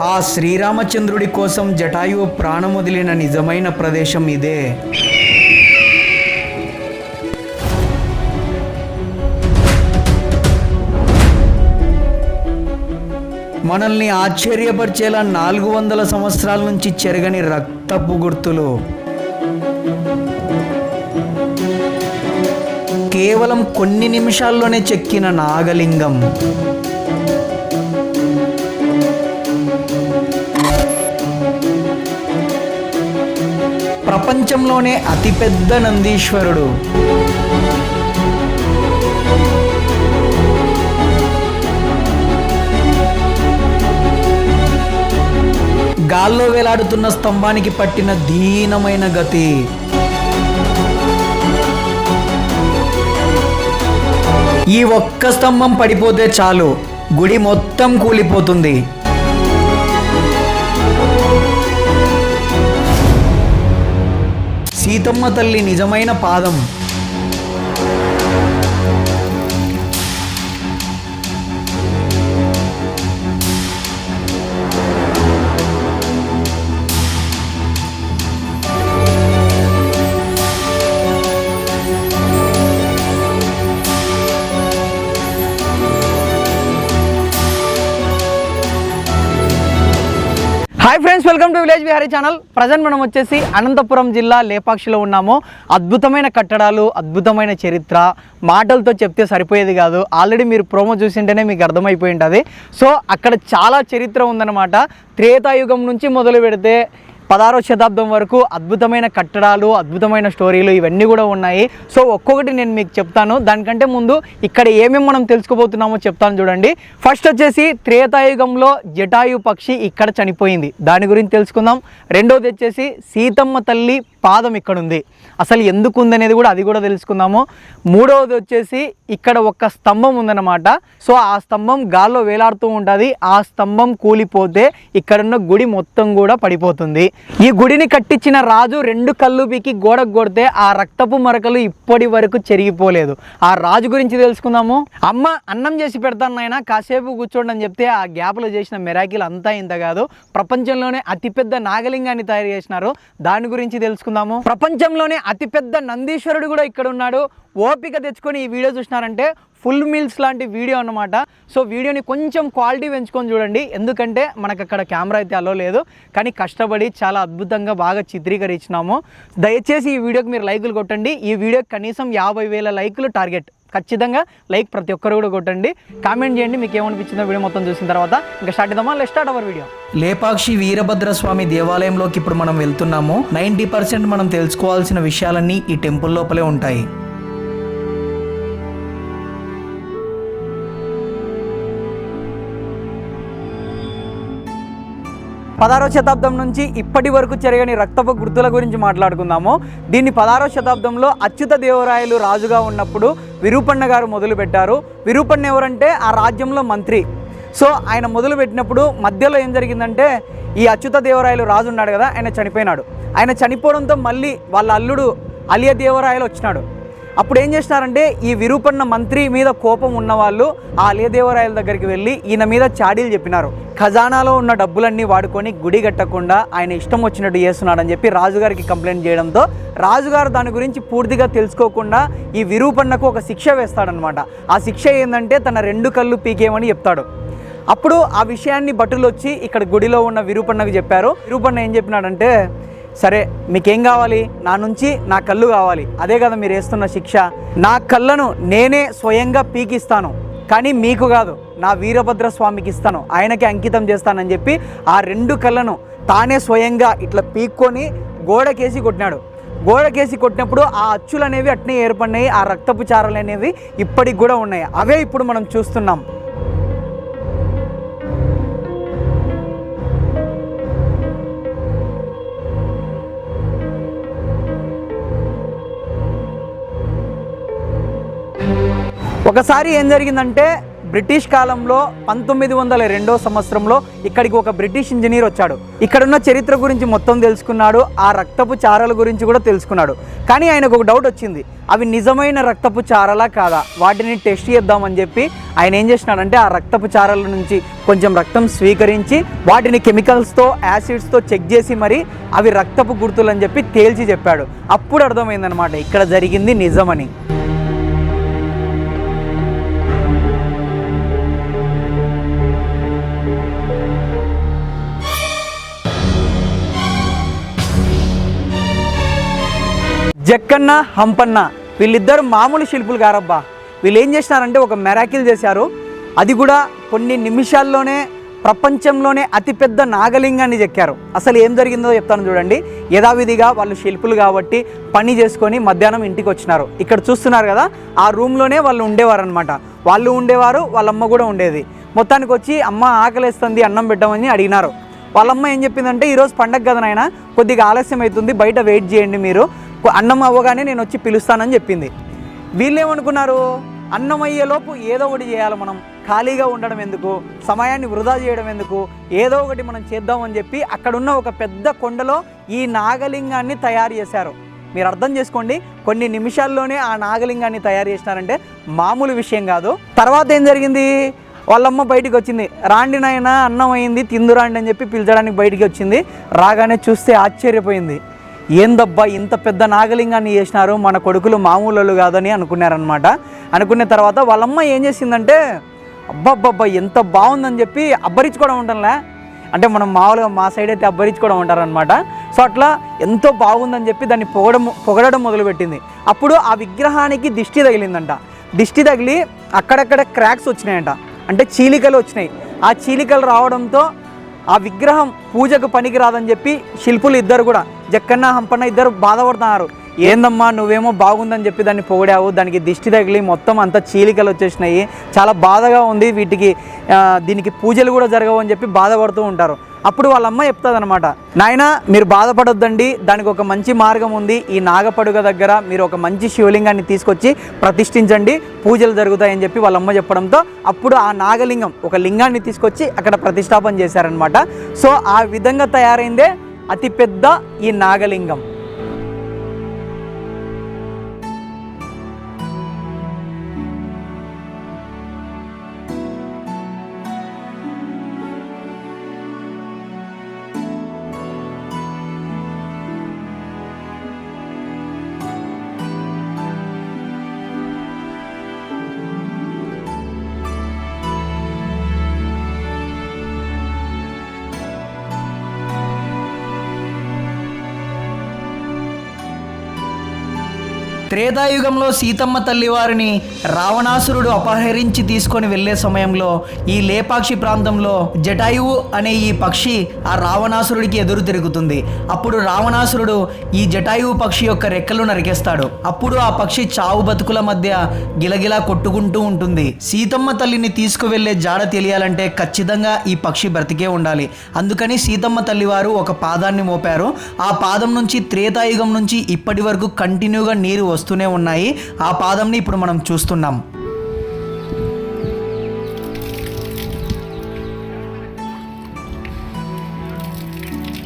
ఆ శ్రీరామచంద్రుడి కోసం జటాయువు ప్రాణమొదిలిన నిజమైన ప్రదేశం ఇదే. మనల్ని ఆశ్చర్యపరిచేలా నాలుగు వందల సంవత్సరాల నుంచి చెరగని రక్తపు గుర్తులు. కేవలం కొన్ని నిమిషాల్లోనే చెక్కిన నాగలింగం. ప్రపంచంలోనే అతిపెద్ద నందీశ్వరుడు. గాల్లో వేలాడుతున్న స్తంభానికి పట్టిన దీనమైన గతి. ఈ ఒక్క స్తంభం పడిపోతే చాలు గుడి మొత్తం కూలిపోతుంది. సీతమ్మ తల్లి నిజమైన పాదం. Welcome to village Vihari channel. Present మనం వచ్చేసి అనంతపురం జిల్లా లేపాక్షిలో ఉన్నాము. అద్భుతమైన కట్టడాలు అద్భుతమైన చరిత్ర మాటలతో చెప్తే సరిపోయేది కాదు. ఆల్రెడీ మీరు ప్రోమో చూసింటేనే మీకు అర్థమైపోయి ఉంటుంది. సో అక్కడ చాలా చరిత్ర ఉందన్నమాట. త్రేతాయుగం నుంచి మొదలు పెడితే పదహారో శతాబ్దం వరకు అద్భుతమైన కట్టడాలు అద్భుతమైన స్టోరీలు ఇవన్నీ కూడా ఉన్నాయి. సో ఒక్కొక్కటి నేను మీకు చెప్తాను. దానికంటే ముందు ఇక్కడ ఏమేమి మనం తెలుసుకోబోతున్నామో చెప్తాను చూడండి. ఫస్ట్ వచ్చేసి త్రేతాయుగంలో జటాయు పక్షి ఇక్కడ చనిపోయింది. దాని గురించి తెలుసుకుందాం. రెండోది వచ్చేసి సీతమ్మ తల్లి పాదం ఇక్కడ ఉంది అసలు ఎందుకు ఉందనేది కూడా అది కూడా తెలుసుకుందాము. మూడవది వచ్చేసి ఇక్కడ ఒక స్తంభం ఉందన్నమాట. సో ఆ స్తంభం గాల్లో వేలాడుతూ ఉంటుంది. ఆ స్తంభం కూలిపోతే ఇక్కడున్న గుడి మొత్తం కూడా పడిపోతుంది. ఈ గుడిని కట్టించిన రాజు రెండు కళ్ళు పీకి గోడకు కొడితే ఆ రక్తపు మరకలు ఇప్పటి వరకు చెరిగిపోలేదు. ఆ రాజు గురించి తెలుసుకుందాము. అమ్మ అన్నం చేసి పెడతాను నాయన కాసేపు కూర్చోండి అని చెప్తే ఆ గ్యాప్లో చేసిన మెరాకిల్ అంతా ఇంత కాదు. ప్రపంచంలోనే అతిపెద్ద నాగలింగాన్ని తయారు చేసినారు. దాని గురించి తెలుసుకుందాము. ప్రపంచంలోనే అతిపెద్ద నందీశ్వరుడు కూడా ఇక్కడ ఉన్నాడు. ఓపిక తెచ్చుకొని ఈ వీడియో చూసినారంటే ఫుల్ మీల్స్ లాంటి వీడియో అన్నమాట. సో వీడియోని కొంచెం క్వాలిటీ పెంచుకొని చూడండి. ఎందుకంటే మనకు అక్కడ కెమెరా అయితే అలో లేదు. కానీ కష్టపడి చాలా అద్భుతంగా బాగా చిత్రీకరించినాము. దయచేసి ఈ వీడియోకి మీరు లైకులు కొట్టండి. ఈ వీడియోకి కనీసం యాభై వేల లైకులు టార్గెట్. ఖచ్చితంగా లైక్ ప్రతి ఒక్కరు కూడా కొట్టండి. కామెంట్ చేయండి మీకు ఏమనిపించిందో వీడియో మొత్తం చూసిన తర్వాత ఇంకా స్టార్ట్ చేద్దామా? Let start our video Lepakshi Veerabhadra Swamy దేవాలయంలోకి ఇప్పుడు మనం వెళ్తున్నాము. నైంటీ పర్సెంట్ మనం తెలుసుకోవాల్సిన విషయాలన్నీ ఈ టెంపుల్ లోపలే ఉంటాయి. పదహారో శతాబ్దం నుంచి ఇప్పటి వరకు చెరగని రక్తపు గుర్తుల గురించి మాట్లాడుకుందాము. దీన్ని పదహారో శతాబ్దంలో అచ్యుత దేవరాయలు రాజుగా ఉన్నప్పుడు విరూపన్న గారు మొదలుపెట్టారు. విరూపన్న ఎవరంటే ఆ రాజ్యంలో మంత్రి. సో ఆయన మొదలు పెట్టినప్పుడు మధ్యలో ఏం జరిగిందంటే ఈ అచ్యుత దేవరాయలు రాజు ఉన్నాడు కదా ఆయన చనిపోయినాడు. ఆయన చనిపోవడంతో మళ్ళీ వాళ్ళ అల్లుడు అలియ దేవరాయలు వచ్చినాడు. అప్పుడు ఏం చేసినారంటే ఈ విరూపన్న మంత్రి మీద కోపం ఉన్నవాళ్ళు ఆ లేదేవరాయల దగ్గరికి వెళ్ళి ఈయన మీద చాడీలు చెప్పినారు. ఖజానాలో ఉన్న డబ్బులన్నీ వాడుకొని గుడి కట్టకుండా ఆయన ఇష్టం వచ్చినట్టు చేస్తున్నాడని చెప్పి రాజుగారికి కంప్లైంట్ చేయడంతో రాజుగారు దాని గురించి పూర్తిగా తెలుసుకోకుండా ఈ విరూపన్నకు ఒక శిక్ష వేస్తాడనమాట ఆ శిక్ష ఏంటంటే తన రెండు కళ్ళు పీకేయమని చెప్తాడు. అప్పుడు ఆ విషయాన్ని భటులు వచ్చి ఇక్కడ గుడిలో ఉన్న విరూపన్నకు చెప్పారు. విరూపన్న ఏం చెప్పినాడంటే సరే మీకేం కావాలి? నా నుంచి నా కళ్ళు కావాలి. అదే కదా మీరు వేస్తున్న శిక్ష. నా కళ్ళను నేనే స్వయంగా పీకిస్తాను. కానీ మీకు కాదు నా వీరభద్ర స్వామికి ఇస్తాను. ఆయనకి అంకితం చేస్తానని చెప్పి ఆ రెండు కళ్ళను తానే స్వయంగా ఇట్లా పీక్కొని గోడకేసి కొట్టినాడు. గోడకేసి కొట్టినప్పుడు ఆ అచ్చులు అనేవి అట్నే ఏర్పడినాయి ఆ రక్తపు చారలు అనేవి ఇప్పటికి కూడా ఉన్నాయి. అవే ఇప్పుడు మనం చూస్తున్నాం. ఒకసారి ఏం జరిగిందంటే బ్రిటిష్ కాలంలో పంతొమ్మిది వందల రెండో సంవత్సరంలో ఇక్కడికి ఒక బ్రిటిష్ ఇంజనీర్ వచ్చాడు. ఇక్కడున్న చరిత్ర గురించి మొత్తం తెలుసుకున్నాడు ఆ రక్తపు చారల గురించి కూడా తెలుసుకున్నాడు. కానీ ఆయనకు ఒక డౌట్ వచ్చింది. అవి నిజమైన రక్తపు చారలా కాదా? వాటిని టెస్ట్ చేద్దామని చెప్పి ఆయన ఏం చేసినాడంటే ఆ రక్తపు చారల నుంచి కొంచెం రక్తం స్వీకరించి వాటిని కెమికల్స్తో యాసిడ్స్తో చెక్ చేసి మరి అవి రక్తపు గుర్తులు అని చెప్పి తేల్చి చెప్పాడు. అప్పుడు అర్థమైందనమాట ఇక్కడ జరిగింది నిజమని. జక్కన్న హంపన్న వీళ్ళిద్దరు మామూలు శిల్పులు గారబ్బా. వీళ్ళు ఏం చేసినారంటే ఒక మెరాకిల్ చేశారు. అది కూడా కొన్ని నిమిషాల్లోనే ప్రపంచంలోనే అతిపెద్ద నాగలింగాన్ని చెక్కారు. అసలు ఏం జరిగిందో చెప్తాను చూడండి. యథావిధిగా వాళ్ళు శిల్పులు కాబట్టి పని చేసుకొని మధ్యాహ్నం ఇంటికి వచ్చినారు. ఇక్కడ చూస్తున్నారు కదా ఆ రూమ్లోనే వాళ్ళు ఉండేవారు అనమాట వాళ్ళు ఉండేవారు వాళ్ళమ్మ కూడా ఉండేది. మొత్తానికి వచ్చి అమ్మ ఆకలిస్తుంది అన్నం పెట్టమని అడిగినారు. వాళ్ళమ్మ ఏం చెప్పిందంటే ఈరోజు పండగ కదా నాయన కొద్దిగా ఆలస్యం అవుతుంది బయట వెయిట్ చేయండి మీరు. అన్నం అవ్వగానే నేను వచ్చి పిలుస్తానని చెప్పింది. వీళ్ళు ఏమనుకున్నారు అన్నం అయ్యేలోపు ఏదో ఒకటి చేయాలి మనం. ఖాళీగా ఉండడం ఎందుకు? సమయాన్ని వృధా చేయడం ఎందుకు? ఏదో ఒకటి మనం చేద్దామని చెప్పి అక్కడున్న ఒక పెద్ద కొండలో ఈ నాగలింగాన్ని తయారు చేశారు. మీరు అర్థం చేసుకోండి కొన్ని నిమిషాల్లోనే ఆ నాగలింగాన్ని తయారు చేసినారంటే మామూలు విషయం కాదు. తర్వాత ఏం జరిగింది? వాళ్ళమ్మ బయటికి వచ్చింది. రాండి నాయన అన్నం అయింది తిందురాండి అని చెప్పి పిలిచడానికి బయటికి వచ్చింది. రాగానే చూస్తే ఆశ్చర్యపోయింది. ఏందబ్బా ఇంత పెద్ద నాగలింగాన్ని చేసినారు? మన కొడుకులు మామూలు కాదని అనుకున్నారనమాట అనుకున్న తర్వాత వాళ్ళమ్మ ఏం చేసిందంటే అబ్బబ్బబ్బా ఎంత బాగుందని చెప్పి అబ్బరించుకోవడం ఉంటుందిలే. అంటే మనం మామూలుగా మా సైడ్ అయితే అబ్బరించుకోవడం ఉంటారనమాట సో అట్లా ఎంతో బాగుందని చెప్పి దాన్ని పొగడం పొగడడం మొదలుపెట్టింది. అప్పుడు ఆ విగ్రహానికి దిష్టి తగిలిందంట. దిష్టి తగిలి అక్కడక్కడ క్రాక్స్ వచ్చినాయంట. అంటే చీలికలు వచ్చినాయి. ఆ చీలికలు రావడంతో ఆ విగ్రహం పూజకు పనికిరాదని చెప్పి శిల్పులు ఇద్దరు కూడా జక్కన్న హంపన్న ఇద్దరు బాధపడుతున్నారు. ఏందమ్మా నువ్వేమో బాగుందని చెప్పి దాన్ని పొగిడావు. దానికి దిష్టి తగిలి మొత్తం అంతా చీలికలు వచ్చేసినాయి. చాలా బాధగా ఉంది వీటికి. దీనికి పూజలు కూడా జరగవు అని చెప్పి బాధపడుతూ ఉంటారు. అప్పుడు వాళ్ళ అమ్మ చెప్తుంది అనమాట నాయన మీరు బాధపడొద్దండి. దానికి ఒక మంచి మార్గం ఉంది. ఈ నాగపడుగ దగ్గర మీరు ఒక మంచి శివలింగాన్ని తీసుకొచ్చి ప్రతిష్ఠించండి. పూజలు జరుగుతాయని చెప్పి వాళ్ళ అమ్మ చెప్పడంతో అప్పుడు ఆ నాగలింగం ఒక లింగాన్ని తీసుకొచ్చి అక్కడ ప్రతిష్టాపన చేశారనమాట సో ఆ విధంగా తయారైందే అతిపెద్ద ఈ నాగలింగం. త్రేతాయుగంలో సీతమ్మ తల్లివారిని రావణాసురుడు అపహరించి తీసుకొని వెళ్ళే సమయంలో ఈ లేపాక్షి ప్రాంతంలో జటాయువు అనే ఈ పక్షి ఆ రావణాసురుడికి ఎదురు తిరుగుతుంది. అప్పుడు రావణాసురుడు ఈ జటాయువు పక్షి యొక్క రెక్కలు నరికేస్తాడు. అప్పుడు ఆ పక్షి చావు బతుకుల మధ్య గిలగిలా కొట్టుకుంటూ ఉంటుంది. సీతమ్మ తల్లిని తీసుకువెళ్ళే జాడ తెలియాలంటే ఖచ్చితంగా ఈ పక్షి బ్రతికే ఉండాలి. అందుకని సీతమ్మ తల్లివారు ఒక పాదాన్ని మోపారు. ఆ పాదం నుంచి త్రేతాయుగం నుంచి ఇప్పటి వరకు కంటిన్యూగా నీరు వస్తుంది. వస్తూనే ఉన్నాయి. ఆ పాదంని ఇప్పుడు మనం చూస్తున్నాం.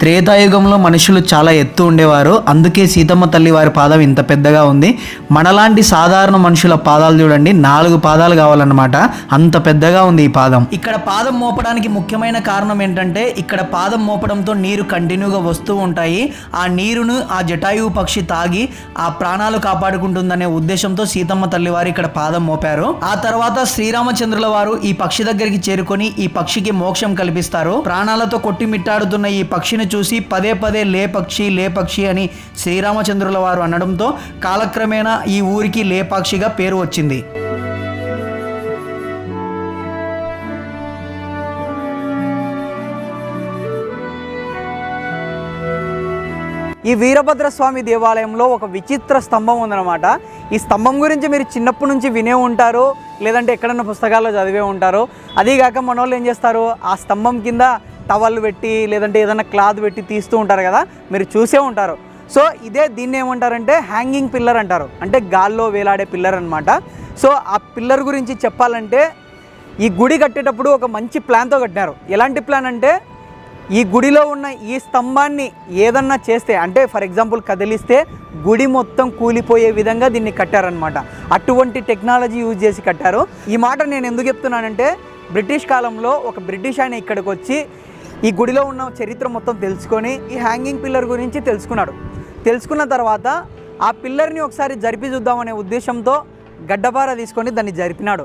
త్రేతాయుగంలో మనుషులు చాలా ఎత్తు ఉండేవారు. అందుకే సీతమ్మ తల్లి వారి పాదం ఇంత పెద్దగా ఉంది. మనలాంటి సాధారణ మనుషుల పాదాలు చూడండి. నాలుగు పాదాలు కావాలన్నమాట. అంత పెద్దగా ఉంది ఈ పాదం. ఇక్కడ పాదం మోపడానికి ముఖ్యమైన కారణం ఏంటంటే ఇక్కడ పాదం మోపడంతో నీరు కంటిన్యూగా వస్తూ ఉంటాయి. ఆ నీరును ఆ జటాయువు పక్షి తాగి ఆ ప్రాణాలు కాపాడుకుంటుందనే ఉద్దేశంతో సీతమ్మ తల్లి వారు ఇక్కడ పాదం మోపారు. ఆ తర్వాత శ్రీరామచంద్రుల వారు ఈ పక్షి దగ్గరికి చేరుకొని ఈ పక్షికి మోక్షం కల్పిస్తారు. ప్రాణాలతో కొట్టిమిట్టాడుతున్న ఈ పక్షిని చూసి పదే పదే లే పక్షి లే పక్షి అని శ్రీరామచంద్రుల వారు అనడంతో కాలక్రమేణా ఈ ఊరికి లేపాక్షిగా పేరు వచ్చింది. ఈ వీరభద్ర స్వామి దేవాలయంలో ఒక విచిత్ర స్తంభం ఉందన్నమాట. ఈ స్తంభం గురించి మీరు చిన్నప్పటి నుంచి వినే ఉంటారు లేదంటే ఎక్కడన్నా పుస్తకాల్లో చదివే ఉంటారు అదీగాక మన వాళ్ళు ఏం చేస్తారు? ఆ స్తంభం కింద టవల్ పెట్టి లేదంటే ఏదైనా క్లాత్ పెట్టి తీస్తూ ఉంటారు కదా మీరు చూసే ఉంటారు. సో ఇదే దీన్ని ఏమంటారంటే హ్యాంగింగ్ పిల్లర్ అంటారు. అంటే గాల్లో వేలాడే పిల్లర్ అనమాట సో ఆ పిల్లర్ గురించి చెప్పాలంటే ఈ గుడి కట్టేటప్పుడు ఒక మంచి ప్లాన్తో కట్టినారు. ఎలాంటి ప్లాన్ అంటే ఈ గుడిలో ఉన్న ఈ స్తంభాన్ని ఏదన్నా చేస్తే అంటే ఫర్ ఎగ్జాంపుల్ కదిలిస్తే గుడి మొత్తం కూలిపోయే విధంగా దీన్ని కట్టారనమాట అటువంటి టెక్నాలజీ యూజ్ చేసి కట్టారు. ఈ మాట నేను ఎందుకు చెప్తున్నానంటే బ్రిటిష్ కాలంలో ఒక బ్రిటిష్ ఆయన ఇక్కడికి వచ్చి ఈ గుడిలో ఉన్న చరిత్ర మొత్తం తెలుసుకొని ఈ హ్యాంగింగ్ పిల్లర్ గురించి తెలుసుకున్నాడు. తెలుసుకున్న తర్వాత ఆ పిల్లర్ని ఒకసారి జరిపి చూద్దామనే ఉద్దేశంతో గడ్డపార తీసుకొని దాన్ని జరిపినాడు.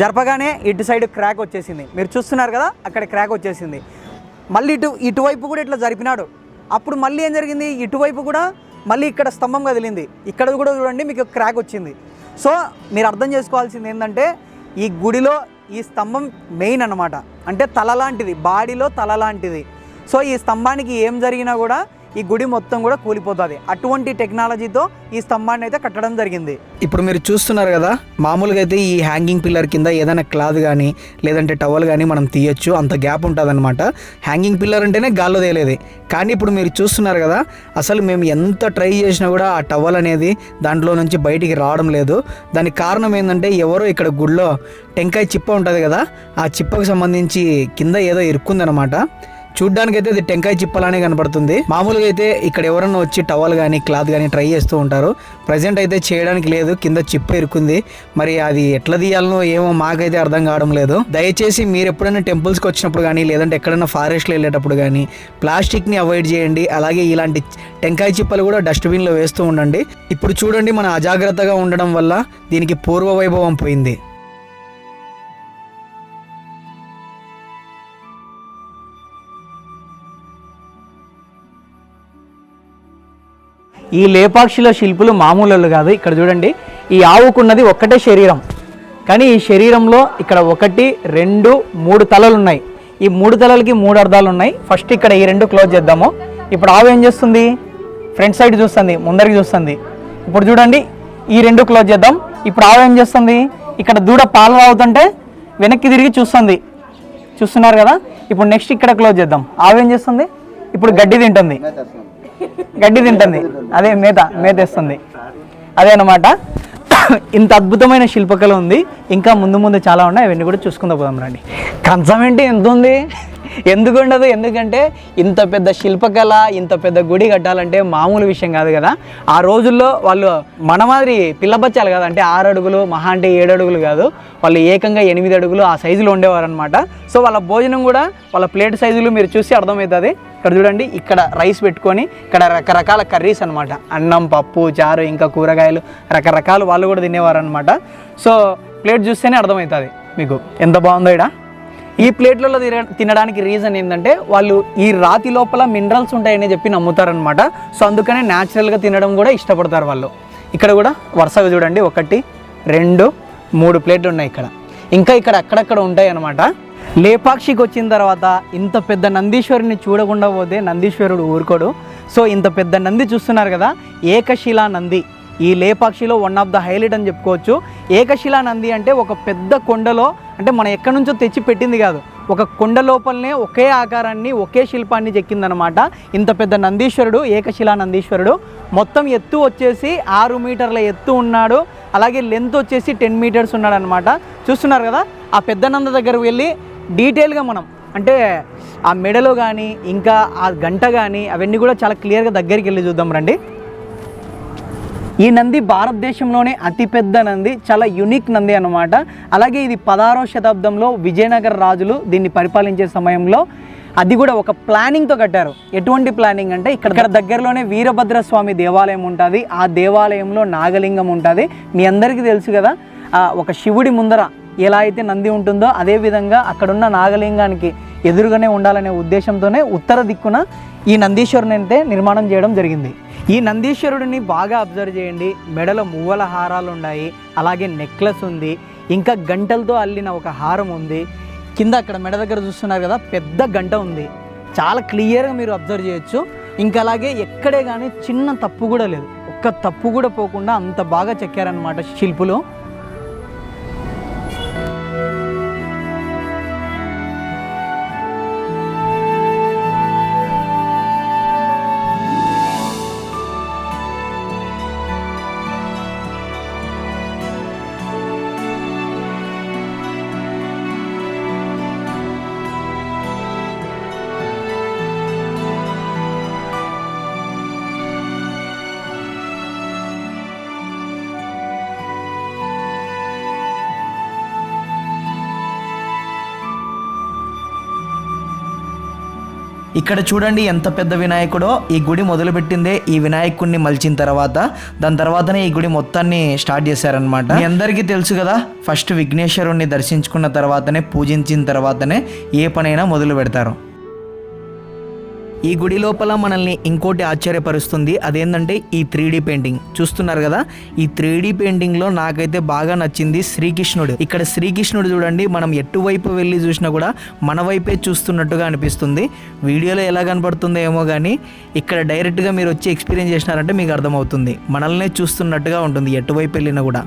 జరపగానే ఇటు సైడ్ క్రాక్ వచ్చేసింది. మీరు చూస్తున్నారు కదా అక్కడ క్రాక్ వచ్చేసింది. మళ్ళీ ఇటు ఇటువైపు కూడా ఇట్లా జరిపినాడు. అప్పుడు మళ్ళీ ఏం జరిగింది? ఇటువైపు కూడా మళ్ళీ ఇక్కడ స్తంభం కదిలింది. ఇక్కడ కూడా చూడండి మీకు క్రాక్ వచ్చింది. సో మీరు అర్థం చేసుకోవాల్సింది ఏంటంటే ఈ గుడిలో ఈ స్తంభం మెయిన్ అన్నమాట. అంటే తల లాంటిది బాడీలో తల లాంటిది. సో ఈ స్తంభానికి ఏం జరిగినా కూడా ఈ గుడి మొత్తం కూడా కూలిపోతుంది. అటువంటి టెక్నాలజీతో ఈ స్తంభాన్ని అయితే కట్టడం జరిగింది. ఇప్పుడు మీరు చూస్తున్నారు కదా మామూలుగా అయితే ఈ హ్యాంగింగ్ పిల్లర్ కింద ఏదైనా క్లాత్ కానీ లేదంటే టవల్ కానీ మనం తీయొచ్చు అంత గ్యాప్ ఉంటుంది అనమాట హ్యాంగింగ్ పిల్లర్ అంటేనే గాల్లో తేలేది. కానీ ఇప్పుడు మీరు చూస్తున్నారు కదా అసలు మేము ఎంత ట్రై చేసినా కూడా ఆ టవల్ అనేది దాంట్లో నుంచి బయటికి రావడం లేదు. దానికి కారణం ఏంటంటే ఎవరో ఇక్కడ గుడిలో టెంకాయ చిప్ప ఉంటుంది కదా ఆ చిప్పకు సంబంధించి కింద ఏదో ఇరుక్కుందనమాట చూడ్డానికైతే ఇది టెంకాయ చిప్పలానే కనపడుతుంది. మామూలుగా అయితే ఇక్కడ ఎవరన్నా వచ్చి టవల్ కానీ క్లాత్ కానీ ట్రై చేస్తూ ఉంటారు. ప్రజెంట్ అయితే చేయడానికి లేదు కింద చిప్ప ఇరుకుంది మరి అది ఎట్లా తీయాలనో ఏమో మాకైతే అర్థం కావడం లేదు. దయచేసి మీరు ఎప్పుడైనా టెంపుల్స్కి వచ్చినప్పుడు కానీ లేదంటే ఎక్కడైనా ఫారెస్ట్లో వెళ్ళేటప్పుడు కానీ ప్లాస్టిక్ని అవాయిడ్ చేయండి. అలాగే ఇలాంటి టెంకాయ చిప్పలు కూడా డస్ట్బిన్లో వేస్తూ ఉండండి. ఇప్పుడు చూడండి మన అజాగ్రత్తగా ఉండడం వల్ల దీనికి పూర్వ వైభవం పోయింది. ఈ లేపాక్షిలో శిల్పులు మామూలు కాదు. ఇక్కడ చూడండి ఈ ఆవుకున్నది ఒక్కటే శరీరం. కానీ ఈ శరీరంలో ఇక్కడ ఒకటి రెండు మూడు తలలు ఉన్నాయి. ఈ మూడు తలలకి మూడు అర్థాలు ఉన్నాయి. ఫస్ట్ ఇక్కడ ఈ రెండు క్లోజ్ చేద్దాము. ఇప్పుడు ఆవు ఏం చేస్తుంది? ఫ్రంట్ సైడ్ చూస్తుంది ముందరికి చూస్తుంది. ఇప్పుడు చూడండి ఈ రెండు క్లోజ్ చేద్దాం. ఇప్పుడు ఆవు ఏం చేస్తుంది? ఇక్కడ దూడ పాలు తాగుతుంటే వెనక్కి తిరిగి చూస్తుంది. చూస్తున్నారు కదా? ఇప్పుడు నెక్స్ట్ ఇక్కడ క్లోజ్ చేద్దాం. ఆవు ఏం చేస్తుంది? ఇప్పుడు గడ్డి తింటుంది. గడ్డి తింటుంది. అదే మేత మేత ఇస్తుంది అదే అన్నమాట. ఇంత అద్భుతమైన శిల్పకళ ఉంది. ఇంకా ముందు ముందు చాలా ఉన్నాయి. అవన్నీ కూడా చూసుకుందా పోదాం రండి. కంచం ఏంటి? ఎంత ఉంది? ఎందుకు ఉండదు ఎందుకంటే ఇంత పెద్ద శిల్పకళ ఇంత పెద్ద గుడి కట్టాలంటే మామూలు విషయం కాదు కదా. ఆ రోజుల్లో వాళ్ళు మన మాదిరి పిల్లబచ్చాలి కదా. అంటే ఆరు అడుగులు మహా అంటే ఏడు అడుగులు కాదు. వాళ్ళు ఏకంగా ఎనిమిది అడుగులు ఆ సైజులో ఉండేవారనమాట సో వాళ్ళ భోజనం కూడా వాళ్ళ ప్లేట్ సైజులు మీరు చూసి అర్థమవుతుంది. ఇక్కడ చూడండి ఇక్కడ రైస్ పెట్టుకొని ఇక్కడ రకరకాల కర్రీస్ అనమాట అన్నం పప్పు చారు ఇంకా కూరగాయలు రకరకాలు వాళ్ళు కూడా తినేవారు అనమాట సో ప్లేట్ చూస్తేనే అర్థమవుతుంది మీకు. ఎంత బాగుందో ఇక్కడ ఈ ప్లేట్లలో తిన- తినడానికి రీజన్ ఏంటంటే వాళ్ళు ఈ రాతి లోపల మినరల్స్ ఉంటాయని చెప్పి నమ్ముతారనమాట సో అందుకనే న్యాచురల్గా తినడం కూడా ఇష్టపడతారు వాళ్ళు. ఇక్కడ కూడా వరుసగా చూడండి. ఒకటి రెండు మూడు ప్లేట్లు ఉన్నాయి ఇక్కడ. ఇంకా ఇక్కడ అక్కడక్కడ ఉంటాయి అనమాట లేపాక్షికి వచ్చిన తర్వాత ఇంత పెద్ద నందీశ్వరుని చూడకుండా పోతే నందీశ్వరుడు ఊరుకోడు. సో ఇంత పెద్ద నంది చూస్తున్నారు కదా ఏకశిలా నంది. ఈ లేపాక్షిలో వన్ ఆఫ్ ద హైలైట్ అని చెప్పుకోవచ్చు. ఏకశిలా నంది అంటే ఒక పెద్ద కొండలో అంటే మనం ఎక్కడి నుంచో తెచ్చి పెట్టింది కాదు. ఒక కొండ లోపలనే ఒకే ఆకారాన్ని ఒకే శిల్పాన్ని చెక్కిందనమాట ఇంత పెద్ద నందీశ్వరుడు ఏకశిలా నందీశ్వరుడు మొత్తం ఎత్తు వచ్చేసి ఆరు మీటర్ల ఎత్తు ఉన్నాడు. అలాగే లెంత్ వచ్చేసి టెన్ మీటర్స్ ఉన్నాడు అనమాట చూస్తున్నారు కదా? ఆ పెద్ద నంద దగ్గరకు వెళ్ళి డీటెయిల్గా మనం అంటే ఆ మెడలో కానీ ఇంకా ఆ గంట కానీ అవన్నీ కూడా చాలా క్లియర్గా దగ్గరికి వెళ్ళి చూద్దాం రండి. ఈ నంది భారతదేశంలోనే అతిపెద్ద నంది చాలా యునిక్ నంది అనమాట అలాగే ఇది పదహారో శతాబ్దంలో విజయనగర రాజులు దీన్ని పరిపాలించే సమయంలో అది కూడా ఒక ప్లానింగ్తో కట్టారు. ఎటువంటి ప్లానింగ్ అంటే ఇక్కడ ఇక్కడ దగ్గరలోనే వీరభద్ర స్వామి దేవాలయం ఉంటుంది. ఆ దేవాలయంలో నాగలింగం ఉంటుంది. మీ అందరికీ తెలుసు కదా ఒక శివుడి ముందర ఎలా అయితే నంది ఉంటుందో అదే విధంగా అక్కడున్న నాగలింగానికి ఎదురుగానే ఉండాలనే ఉద్దేశంతోనే ఉత్తర దిక్కున ఈ నందీశ్వరుని అయితే నిర్మాణం చేయడం జరిగింది. ఈ నందీశ్వరుడిని బాగా అబ్జర్వ్ చేయండి. మెడలో మువ్వల హారాలు ఉన్నాయి. అలాగే నెక్లెస్ ఉంది. ఇంకా గంటలతో అల్లిన ఒక హారం ఉంది. కింద అక్కడ మెడ దగ్గర చూస్తున్నారు కదా పెద్ద గంట ఉంది. చాలా క్లియర్గా మీరు అబ్జర్వ్ చేయొచ్చు. ఇంకా అలాగే ఎక్కడే కానీ చిన్న తప్పు కూడా లేదు. ఒక్క తప్పు కూడా పోకుండా అంత బాగా చెక్కారనమాట శిల్పులు. ఇక్కడ చూడండి ఎంత పెద్ద వినాయకుడో. ఈ గుడి మొదలుపెట్టిందే ఈ వినాయకుడిని మలిచిన తర్వాత. దాని తర్వాతనే ఈ గుడి మొత్తాన్ని స్టార్ట్ చేశారనమాట మీ అందరికీ తెలుసు కదా ఫస్ట్ విఘ్నేశ్వరుణ్ణి దర్శించుకున్న తర్వాతనే పూజించిన తర్వాతనే ఏ పనైనా మొదలు పెడతారు ఈ గుడి లోపల మనల్ని ఇంకోటి ఆశ్చర్యపరుస్తుంది. అదేంటంటే ఈ త్రీ పెయింటింగ్. చూస్తున్నారు కదా? ఈ త్రీ పెయింటింగ్లో నాకైతే బాగా నచ్చింది శ్రీకృష్ణుడు. ఇక్కడ శ్రీకృష్ణుడు చూడండి మనం ఎటువైపు వెళ్ళి చూసినా కూడా మన వైపే చూస్తున్నట్టుగా అనిపిస్తుంది. వీడియోలో ఎలా కనపడుతుందో ఏమో కానీ ఇక్కడ డైరెక్ట్గా మీరు వచ్చి ఎక్స్పీరియన్స్ చేసినారంటే మీకు అర్థమవుతుంది. మనల్నే చూస్తున్నట్టుగా ఉంటుంది ఎటువైపు వెళ్ళినా కూడా.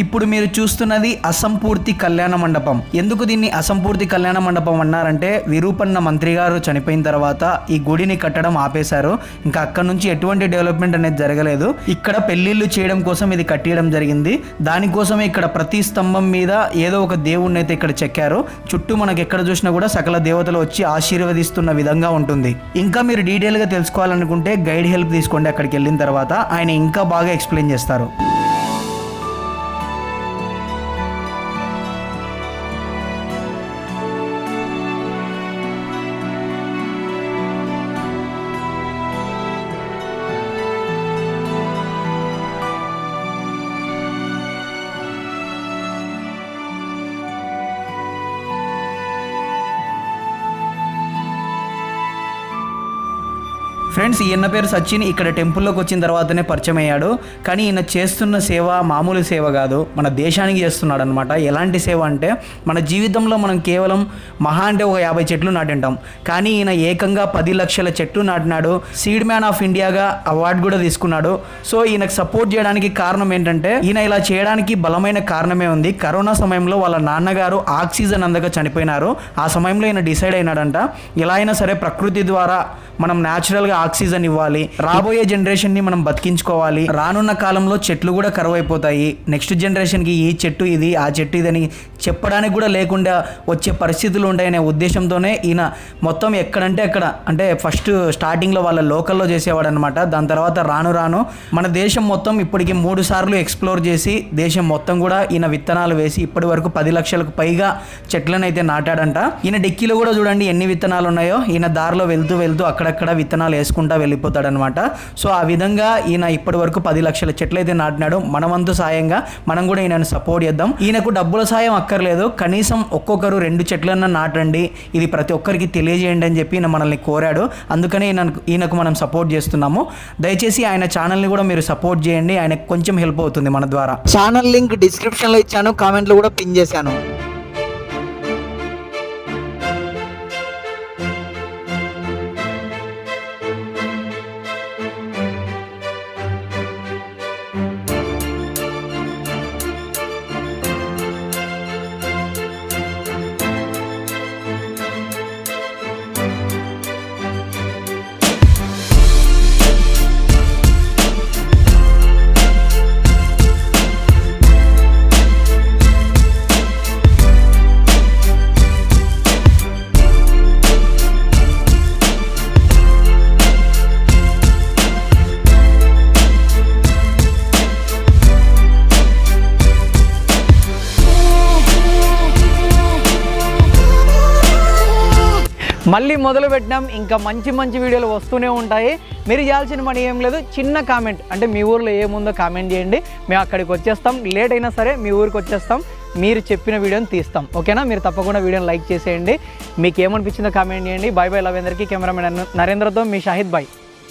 ఇప్పుడు మీరు చూస్తున్నది అసంపూర్తి కళ్యాణ మండపం. ఎందుకు దీన్ని అసంపూర్తి కళ్యాణ మండపం అన్నారంటే విరూపన్న మంత్రి గారు చనిపోయిన తర్వాత ఈ గుడిని కట్టడం ఆపేశారు. ఇంకా అక్కడ నుంచి ఎటువంటి డెవలప్మెంట్ అనేది జరగలేదు. ఇక్కడ పెళ్ళిళ్ళు చేయడం కోసం ఇది కట్టేయడం జరిగింది. దానికోసమే ఇక్కడ ప్రతి స్తంభం మీద ఏదో ఒక దేవుణ్ణి అయితే ఇక్కడ చెక్కారు. చుట్టూ మనకు ఎక్కడ చూసినా కూడా సకల దేవతలు వచ్చి ఆశీర్వదిస్తున్న విధంగా ఉంటుంది. ఇంకా మీరు డీటెయిల్గా తెలుసుకోవాలనుకుంటే గైడ్ హెల్ప్ తీసుకోండి అక్కడికి వెళ్ళిన తర్వాత. ఆయన ఇంకా బాగా ఎక్స్ప్లెయిన్ చేస్తారు. ఫ్రెండ్స్ ఈయన పేరు సచిన్. ఇక్కడ టెంపుల్లోకి వచ్చిన తర్వాతనే పరిచయం అయ్యాడు. కానీ ఈయన చేస్తున్న సేవ మామూలు సేవ కాదు. మన దేశానికి చేస్తున్నాడు అనమాట ఎలాంటి సేవ అంటే మన జీవితంలో మనం కేవలం మహా అంటే ఒక యాభై చెట్లు నాటింటాం. కానీ ఈయన ఏకంగా పది లక్షల చెట్లు నాటినాడు. సీడ్ మ్యాన్ ఆఫ్ ఇండియాగా అవార్డు కూడా తీసుకున్నాడు. సో ఈయనకు సపోర్ట్ చేయడానికి కారణం ఏంటంటే ఈయన ఇలా చేయడానికి బలమైన కారణమే ఉంది. కరోనా సమయంలో వాళ్ళ నాన్నగారు ఆక్సిజన్ అందక చనిపోయినారు. ఆ సమయంలో ఈయన డిసైడ్ అయినాడంట. ఎలా అయినా సరే ప్రకృతి ద్వారా మనం న్యాచురల్గా ఆక్సిజన్ ఇవ్వాలి. రాబోయే జనరేషన్ని మనం బతికించుకోవాలి. రానున్న కాలంలో చెట్లు కూడా కరువు అయిపోతాయి నెక్స్ట్ జనరేషన్కి ఈ చెట్టు ఇది ఆ చెట్టు ఇది అని చెప్పడానికి కూడా లేకుండా వచ్చే పరిస్థితులు ఉంటాయనే ఉద్దేశంతోనే ఈయన మొత్తం ఎక్కడంటే అక్కడ. అంటే ఫస్ట్ స్టార్టింగ్లో వాళ్ళ లోకల్లో చేసేవాడు అనమాట దాని తర్వాత రాను రాను మన దేశం మొత్తం ఇప్పటికి మూడు సార్లు ఎక్స్ప్లోర్ చేసి దేశం మొత్తం కూడా ఈయన విత్తనాలు వేసి ఇప్పటి వరకు పది లక్షలకు పైగా చెట్లను అయితే నాటాడంట. ఈయన డిక్కీలో కూడా చూడండి ఎన్ని విత్తనాలు ఉన్నాయో ఈయన దారిలో వెళ్తూ వెళ్తూ అక్కడక్కడ విత్తనాలు వేసుకుంటా వెళ్ళిపోతాడనమాట. సో ఆ విధంగా ఈయన ఇప్పటి వరకు పది లక్షల చెట్లు అయితే నాటినాడు. మన వంతు సాయంగా మనం కూడా ఈయనను సపోర్ట్ చేద్దాం. ఈయనకు డబ్బుల సాయం అక్కర్లేదు. కనీసం ఒక్కొక్కరు రెండు చెట్లన్నా నాటండి. ఇది ప్రతి ఒక్కరికి తెలియజేయండి అని చెప్పి ఈయన మనల్ని కోరాడు. అందుకనే ఈయన ఈయనకు మనం సపోర్ట్ చేస్తున్నాము. దయచేసి ఆయన ఛానల్ని కూడా మీరు సపోర్ట్ చేయండి. ఆయనకు కొంచెం హెల్ప్ అవుతుంది మన ద్వారా. ఛానల్ లింక్ డిస్క్రిప్షన్లో ఇచ్చాను. కామెంట్లో కూడా పిన్ చేశాను. మళ్ళీ మొదలు పెట్టినాం. ఇంకా మంచి మంచి వీడియోలు వస్తూనే ఉంటాయి. మీరు చేయాల్సిన పని ఏం లేదు చిన్న కామెంట్ అంటే మీ ఊర్లో ఏముందో కామెంట్ చేయండి. మేము అక్కడికి వచ్చేస్తాం. లేట్ అయినా సరే మీ ఊరికి వచ్చేస్తాం. మీరు చెప్పిన వీడియోని తీస్తాం. ఓకేనా? మీరు తప్పకుండా వీడియోని లైక్ చేసేయండి. మీకు ఏమనిపించిందో కామెంట్ చేయండి. బాయ్ బాయ్ లవ్ అందరికీ కెమెరామెన్ నరేంద్రతో మీ షాహిద్ బాయ్.